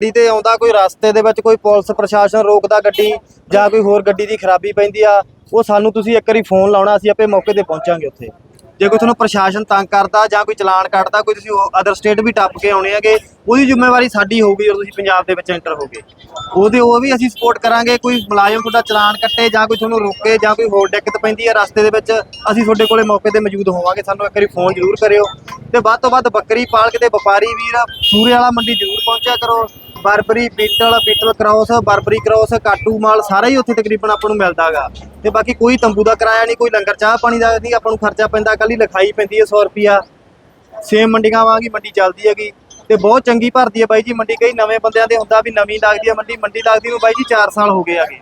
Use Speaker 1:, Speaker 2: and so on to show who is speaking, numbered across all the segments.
Speaker 1: ਗੱਡੀ ਤੇ ਆਉਂਦਾ, ਕੋਈ ਰਸਤੇ ਦੇ ਵਿੱਚ ਕੋਈ ਪੁਲਿਸ ਪ੍ਰਸ਼ਾਸਨ ਰੋਕਦਾ ਗੱਡੀ ਜਾਂ ਕੋਈ ਹੋਰ ਗੱਡੀ ਦੀ ਖਰਾਬੀ ਪੈਂਦੀ ਆ, ਉਹ ਸਾਨੂੰ ਤੁਸੀਂ ਇੱਕ ਵਾਰੀ ਫੋਨ ਲਾਉਣਾ, ਅਸੀਂ ਆਪੇ ਮੌਕੇ ਤੇ ਪਹੁੰਚਾਂਗੇ ਉੱਥੇ। ਜੇ ਕੋਈ ਤੁਹਾਨੂੰ ਪ੍ਰਸ਼ਾਸਨ ਤੰਗ ਕਰਦਾ ਜਾਂ ਕੋਈ ਚਲਾਨ ਕੱਟਦਾ, ਕੋਈ ਤੁਸੀਂ ਅਦਰ ਸਟੇਟ ਵੀ ਟੱਪ ਕੇ ਆਉਣੇ ਹੈਗੇ, ਉਹਦੀ ਜ਼ਿੰਮੇਵਾਰੀ ਸਾਡੀ ਹੋਊਗੀ ਔਰ ਤੁਸੀਂ ਪੰਜਾਬ ਦੇ ਵਿੱਚ ਐਂਟਰ ਹੋਗੇ। ਉਹਦੇ ਉਹ ਵੀ ਅਸੀਂ ਸਪੋਰਟ ਕਰਾਂਗੇ, ਕੋਈ ਮੁਲਾਜ਼ਮ ਤੁਹਾਡਾ ਚਲਾਨ ਕੱਟੇ ਜਾਂ ਕੋਈ ਤੁਹਾਨੂੰ ਰੋਕੇ ਜਾਂ ਕੋਈ ਹੋਰ ਦਿੱਕਤ ਪੈਂਦੀ ਹੈ ਰਸਤੇ ਦੇ ਵਿੱਚ, ਅਸੀਂ ਤੁਹਾਡੇ ਕੋਲੇ ਮੌਕੇ ਤੇ ਮੌਜੂਦ ਹੋਵਾਂਗੇ, ਸਾਨੂੰ ਇੱਕ ਵਾਰੀ ਫੋਨ ਜ਼ਰੂਰ ਕਰਿਓ। ਤੇ ਵੱਧ ਤੋਂ ਵੱਧ ਬੱਕਰੀ ਪਾਲਕ ਦੇ ਵਪਾਰੀ ਵੀਰ ਸੂਰੇ ਵਾਲਾ ਮੰਡੀ ਜ਼ਰੂਰ ਪਹੁੰਚਿਆ ਕਰੋ। ਬਰਬਰੀ ਬੀਟਲ ਬੀਟਲ ਕ੍ਰਾਸ ਬਰਬਰੀ ਕ੍ਰਾਸ ਕਾਟੂ ਮਾਲ, ਸਾਰਾ ਹੀ ਉੱਥੇ ਤਕਰੀਬਨ ਆਪਾਂ ਨੂੰ ਮਿਲਦਾਗਾ ਤੇ ਬਾਕੀ ਕੋਈ ਤੰਬੂ ਦਾ ਕਿਰਾਇਆ ਨਹੀਂ, ਕੋਈ ਲੰਗਰ ਚਾਹ ਪਾਣੀ ਦਾ ਨਹੀਂ, ਆਪਾਂ ਨੂੰ ਖਰਚਾ ਪੈਂਦਾ। ਕੱਲੀ ਲਿਖਾਈ ਪੈਂਦੀ ਹੈ 100 ਰੁਪਿਆ ਸੇਮ ਮੰਡੀਆਂ ਵਾਂਗੀ ਮੰਡੀ ਚੱਲਦੀ ਹੈਗੀ। ਤੇ ਬਹੁਤ ਚੰਗੀ ਭਰਦੀ ਹੈ ਬਾਈ ਜੀ, ਮੰਡੀ ਕਈ ਨਵੇਂ ਬੰਦਿਆਂ ਦੇ ਹੁੰਦਾ ਵੀ ਨਵੀਂ ਲੱਗਦੀ ਹੈ ਮੰਡੀ ਮੰਡੀ ਲੱਗਦੀ ਨੂੰ ਬਾਈ ਜੀ 4 ਸਾਲ ਹੋ ਗਏ ਆਗੇ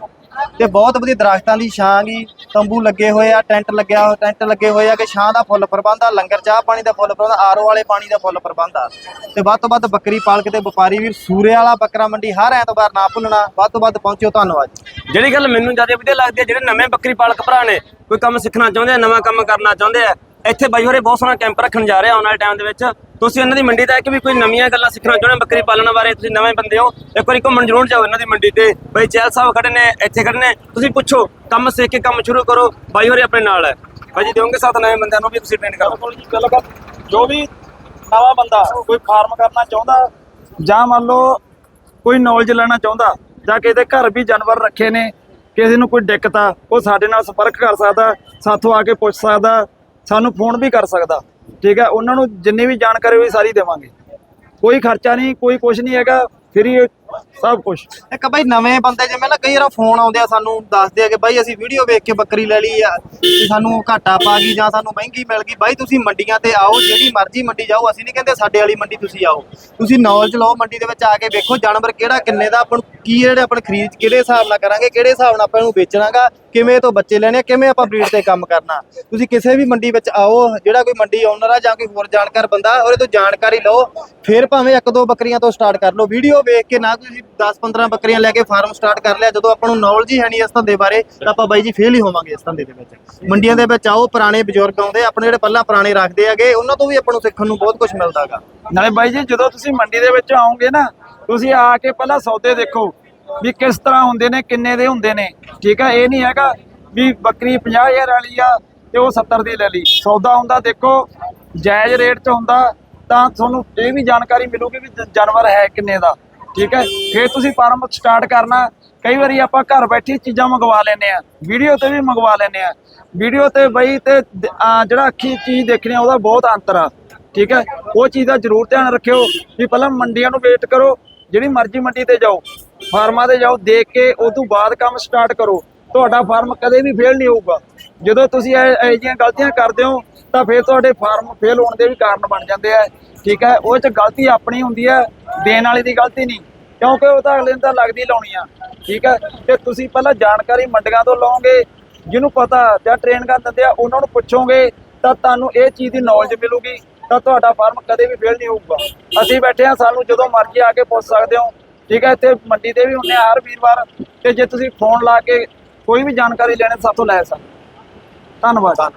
Speaker 1: ਤੇ ਬਹੁਤ ਵਧੀਆ ਦਰਖਤਾਂ ਦੀ ਛਾਂ ਗੀ, ਤੰਬੂ ਲੱਗੇ ਹੋਏ ਆ, ਟੈਂਟ ਲੱਗਿਆ ਹੋਇਆ, ਟੈਂਟ ਲੱਗੇ ਹੋਏ ਆ ਕਿ ਛਾਂ ਦਾ ਫੁੱਲ ਪ੍ਰਬੰਧ ਆ, ਲੰਗਰ, ਚਾਹ ਪਾਣੀ ਦਾ ਫੁੱਲ ਪ੍ਰਬੰਧ ਆਰਓ ਵਾਲੇ ਪਾਣੀ ਦਾ ਫੁੱਲ ਪ੍ਰਬੰਧ ਆ। ਤੇ ਵੱਧ ਤੋਂ ਵੱਧ ਬੱਕਰੀ ਪਾਲਕ ਤੇ ਵਪਾਰੀ ਵੀਰ, ਸੂਰੇ ਵਾਲਾ ਬੱਕਰਾ ਮੰਡੀ ਹਰ ਐਤਵਾਰ ਨਾ ਭੁੱਲਣਾ। ਵੱਧ ਤੋਂ ਵੱਧ ਪਹੁੰਚਿਓ, ਧੰਨਵਾਦ
Speaker 2: ਜਿਹੜੀ ਗੱਲ ਮੈਨੂੰ ਜ਼ਿਆਦਾ ਵਧੀਆ ਲੱਗਦੀ ਹੈ ਜਿਹੜੇ ਨਵੇਂ ਬੱਕਰੀ ਪਾਲਕ ਭਰਾ ਨੇ, ਕੋਈ ਕੰਮ ਸਿੱਖਣਾ ਚਾਹੁੰਦੇ ਆ, ਨਵਾਂ ਕੰਮ ਕਰਨਾ ਚਾਹੁੰਦੇ ਆ, ਇੱਥੇ ਬਾਈ ਹੋਰੇ ਬਹੁਤ ਸੋਹਣਾ ਕੈਂਪ ਰੱਖਣ ਜਾ ਰਿਹਾ ਆਉਣ ਵਾਲੇ ਟਾਈਮ ਦੇ ਵਿੱਚ। ਤੁਸੀਂ ਇਹਨਾਂ ਦੀ ਮੰਡੀ ਦਾ ਇੱਕ ਵੀ ਕੋਈ ਨਵੀਆਂ ਗੱਲਾਂ ਸਿੱਖਣਾ ਚਾਹੁੰਦੇ ਹੋ ਬੱਕਰੀ ਪਾਲਣ ਬਾਰੇ, ਤੁਸੀਂ ਨਵੇਂ ਬੰਦੇ ਹੋ, ਇੱਕ ਵਾਰੀ ਘੁੰਮਣ ਜ਼ਰੂਰ ਜਾਓ ਇਹਨਾਂ ਦੀ ਮੰਡੀ ਤੇ। ਬਾਈ ਚਹਿਲ ਸਾਹਿਬ ਖੜੇ ਨੇ, ਇੱਥੇ ਖੜੇ ਨੇ। ਤੁਸੀਂ ਪੁੱਛੋ, ਕੰਮ ਸਿੱਖ ਕੇ ਕੰਮ ਸ਼ੁਰੂ ਕਰੋ, ਬਾਈ ਹੋਰੇ ਆਪਣੇ ਨਾਲ ਹੈ। ਬਾਈ ਜੀ, ਦਿਓਗੇ ਸਾਥ ਨਵੇਂ ਬੰਦਿਆਂ ਨੂੰ ਵੀ ਤੁਸੀਂ ਟ੍ਰੇਨ ਕਰੋ।
Speaker 3: ਬਿਲਕੁਲ ਜੋ ਵੀ ਨਵਾਂ ਬੰਦਾ ਕੋਈ ਫਾਰਮ ਕਰਨਾ ਚਾਹੁੰਦਾ, ਜਾਂ ਮੰਨ ਲਓ ਕੋਈ ਨੌਲੇਜ ਲੈਣਾ ਚਾਹੁੰਦਾ, ਜਾਂ ਕਿਸੇ ਘਰ ਵੀ ਜਾਨਵਰ ਰੱਖੇ ਨੇ, ਕਿਸੇ ਨੂੰ ਕੋਈ ਦਿੱਕਤ ਆ, ਉਹ ਸਾਡੇ ਨਾਲ ਸੰਪਰਕ ਕਰ ਸਕਦਾ, ਸਾਥੋਂ ਆ ਕੇ ਪੁੱਛ ਸਕਦਾ, ਸਾਨੂੰ ਫੋਨ ਵੀ ਕਰ ਸਕਦਾ। ਠੀਕ ਹੈ, ਉਹਨਾਂ ਨੂੰ ਜਿੰਨੀ ਵੀ ਜਾਣਕਾਰੀ ਹੋਈ ਸਾਰੀ ਦੇਵਾਂਗੇ। ਕੋਈ ਖਰਚਾ ਨਹੀਂ, ਕੋਈ ਕੁਝ ਨਹੀਂ ਹੈਗਾ, ਫ੍ਰੀ ਸਭ ਕੁਝ
Speaker 1: ਇੱਕ ਬਾਈ ਨਵੇਂ ਬੰਦੇ, ਜਿਵੇਂ ਨਾ ਕਈ ਵਾਰ ਫੋਨ ਆਉਂਦੇ ਆ ਸਾਨੂੰ, ਦੱਸਦੇ ਆ ਕਿ ਬਾਈ ਅਸੀਂ ਵੀਡੀਓ ਵੇਖ ਕੇ ਬੱਕਰੀ ਲੈ ਲਈ ਆ ਤੇ ਸਾਨੂੰ ਘਾਟਾ ਪਾ ਗਈ ਜਾਂ ਸਾਨੂੰ ਮਹਿੰਗੀ ਮਿਲ ਗਈ। ਬਾਈ ਤੁਸੀਂ ਮੰਡੀਆਂ ਤੇ ਆਓ, ਜਿਹੜੀ ਮਰਜ਼ੀ ਮੰਡੀ ਜਾਓ, ਅਸੀਂ ਨਹੀਂ ਕਹਿੰਦੇ ਸਾਡੇ ਵਾਲੀ ਮੰਡੀ ਤੁਸੀਂ ਆਓ। ਤੁਸੀਂ ਨੌਲੇਜ ਲਓ ਮੰਡੀ ਦੇ ਵਿੱਚ ਆ ਕੇ ਵੇਖੋ ਜਾਨਵਰ ਕਿਹੜਾ, ਕਿੰਨੇ ਦਾ, ਆਪਾਂ ਕੀ ਜਿਹੜੇ ਆਪਣੇ ਖਰੀਦ, ਕਿਹੜੇ ਹਿਸਾਬ ਨਾਲ ਕਰਾਂਗੇ, ਕਿਹੜੇ ਹਿਸਾਬ ਨਾਲ ਆਪਾਂ ਇਹਨੂੰ ਵੇਚਣਾਗਾ, ਕਿਵੇਂ ਤੋਂ ਬੱਚੇ ਲੈਣੇ ਆ, ਕਿਵੇਂ ਆਪਾਂ ਬਰੀਡ ਤੇ ਕੰਮ ਕਰਨਾ। ਤੁਸੀਂ ਕਿਸੇ ਵੀ ਮੰਡੀ ਵਿੱਚ ਆਓ, ਜਿਹੜਾ ਕੋਈ ਮੰਡੀ ਓਨਰ ਆ ਜਾਂ ਕੋਈ ਹੋਰ ਜਾਣਕਾਰ ਬੰਦਾ, ਉਹਦੇ ਤੋਂ ਜਾਣਕਾਰੀ ਲਓ, ਫਿਰ ਭਾਵੇਂ ਇੱਕ ਦੋ ਬੱਕਰੀਆਂ ਤੋਂ ਸਟਾਰਟ ਕਰ ਲਓ। ਵੀਡੀਓ ਵੇਖ ਕੇ ਨਾ ਤੁਸੀਂ 10-15 ਬੱਕਰੀਆਂ ਲੈ ਕੇ ਫਾਰਮ ਸਟਾਰਟ ਕਰ ਲਿਆ। ਜਦੋਂ ਆਪਾਂ ਨੂੰ ਨੌਲੇਜ ਹੀ ਹੈ ਨਹੀਂ ਇਸ ਧੰਦੇ ਬਾਰੇ, ਤਾਂ ਆਪਾਂ ਬਾਈ ਜੀ ਫੇਲ ਹੀ ਹੋਵਾਂਗੇ ਇਸ ਧੰਦੇ ਦੇ ਵਿੱਚ। ਮੰਡੀਆਂ ਦੇ ਵਿੱਚ ਆਓ, ਪੁਰਾਣੇ ਬਜ਼ੁਰਗ ਆਉਂਦੇ, ਆਪਣੇ ਜਿਹੜੇ ਪਹਿਲਾਂ ਪੁਰਾਣੇ ਰੱਖਦੇ ਹੈਗੇ, ਉਹਨਾਂ ਤੋਂ ਵੀ ਆਪਾਂ ਨੂੰ ਸਿੱਖਣ ਨੂੰ ਬਹੁਤ ਕੁਝ ਮਿਲਦਾਗਾ
Speaker 3: ਨਾਲੇ ਬਾਈ ਜੀ, ਜਦੋਂ ਤੁਸੀਂ ਮੰਡੀ ਦੇ ਵਿੱਚ ਆਓਗੇ ਨਾ, ਤੁਸੀਂ ਆ ਕੇ ਪਹਿਲਾਂ ਸੌਦੇ ਦੇਖੋ ਵੀ ਕਿਸ ਤਰ੍ਹਾਂ ਹੁੰਦੇ ਨੇ, ਕਿੰਨੇ ਦੇ ਹੁੰਦੇ ਨੇ। ਠੀਕ ਆ? ਇਹ ਨਹੀਂ ਹੈਗਾ ਵੀ ਬੱਕਰੀ 50000 ਵਾਲੀ ਆ ਤੇ ਉਹ 70 ਦੀ ਲੈ ਲਈ। ਸੌਦਾ ਹੁੰਦਾ ਦੇਖੋ, ਜਾਇਜ਼ ਰੇਟ 'ਚ ਹੁੰਦਾ, ਤਾਂ ਤੁਹਾਨੂੰ ਇਹ ਵੀ ਜਾਣਕਾਰੀ ਮਿਲੂਗੀ ਵੀ ਜਾਨਵਰ ਹੈ ਕਿੰਨੇ ਦਾ। ਠੀਕ ਹੈ? ਫਿਰ ਤੁਸੀਂ ਫਾਰਮ ਸਟਾਰਟ ਕਰਨਾ। ਕਈ ਵਾਰੀ ਆਪਾਂ ਘਰ ਬੈਠੀ ਚੀਜ਼ਾਂ ਮੰਗਵਾ ਲੈਨੇ ਆ ਵੀਡੀਓ ਤੇ ਵੀ ਮੰਗਵਾ ਲੈਨੇ ਆ ਵੀਡੀਓ ਤੇ ਬਈ ਤੇ ਜਿਹੜਾ ਅੱਖੀ ਚੀਜ਼ ਦੇਖਣੀ ਆ, ਉਹਦਾ ਬਹੁਤ ਅੰਤਰ ਆ। ਠੀਕ ਹੈ? ਉਹ ਚੀਜ਼ ਦਾ ਜ਼ਰੂਰ ਧਿਆਨ ਰੱਖਿਓ ਵੀ ਪਹਿਲਾਂ ਮੰਡੀਆਂ ਨੂੰ ਵੇਟ ਕਰੋ। ਜਿਹੜੀ ਮਰਜ਼ੀ ਮੰਡੀ ਤੇ ਜਾਓ। ਫਾਰਮਾਂ ਤੇ ਜਾਓ, ਦੇਖ ਕੇ ਉਸ ਤੋਂ ਬਾਅਦ ਕੰਮ ਸਟਾਰਟ ਕਰੋ। ਤੁਹਾਡਾ ਫਾਰਮ ਕਦੇ ਵੀ ਫੇਲ ਨਹੀਂ ਹੋਊਗਾ। ਜਦੋਂ ਤੁਸੀਂ ਇਹ ਇਹ ਜਿਹੀਆਂ ਗਲਤੀਆਂ ਕਰਦੇ ਹੋ, ਤਾਂ ਫਿਰ ਤੁਹਾਡੇ ਫਾਰਮ ਫੇਲ ਹੋਣ ਦੇ ਵੀ ਕਾਰਨ ਬਣ ਜਾਂਦੇ ਆ। ਠੀਕ ਹੈ? ਉਹ ਚ ਗਲਤੀ ਆਪਣੀ ਹੁੰਦੀ ਹੈ, ਦੇਣ ਵਾਲੇ ਦੀ ਗਲਤੀ ਨਹੀਂ, ਕਿਉਂਕਿ ਉਹ ਤਾਂ ਅਗਲੇ ਨੂੰ ਤਾਂ ਲੱਗਦੀ ਲਾਉਣੀ ਆ, ਠੀਕ ਹੈ? ਤੇ ਤੁਸੀਂ ਪਹਿਲਾਂ ਜਾਣਕਾਰੀ ਮੰਡੀਆਂ ਤੋਂ ਲਓਗੇ, ਜਿਹਨੂੰ ਪਤਾ ਜਾਂ ਟ੍ਰੇਨ ਕਰ ਦਿੰਦੇ ਆ, ਉਹਨਾਂ ਨੂੰ ਪੁੱਛੋਗੇ, ਤਾਂ ਤੁਹਾਨੂੰ ਇਹ ਚੀਜ਼ ਦੀ ਨੌਲੇਜ ਮਿਲੂਗੀ, ਤਾਂ ਤੁਹਾਡਾ ਫਾਰਮ ਕਦੇ ਵੀ ਫੇਲ ਨਹੀਂ ਹੋਊਗਾ। ਅਸੀਂ ਬੈਠੇ ਆ ਸਾਨੂੰ ਜਦੋਂ ਮਰਜ਼ੀ ਆ ਕੇ ਪੁੱਛ ਸਕਦੇ ਹੋ, ਠੀਕ ਹੈ? ਇੱਥੇ ਮੰਡੀ ਤੇ ਵੀ ਹੁੰਦੇ ਆ ਹਰ ਵੀਰਵਾਰ, ਤੇ ਜੇ ਤੁਸੀਂ ਫੋਨ ਲਾ ਕੇ ਕੋਈ ਵੀ ਜਾਣਕਾਰੀ ਲੈਣੇ ਸਾਥੋਂ ਲੈ ਸਕਦੇ ਧੰਨਵਾਦ।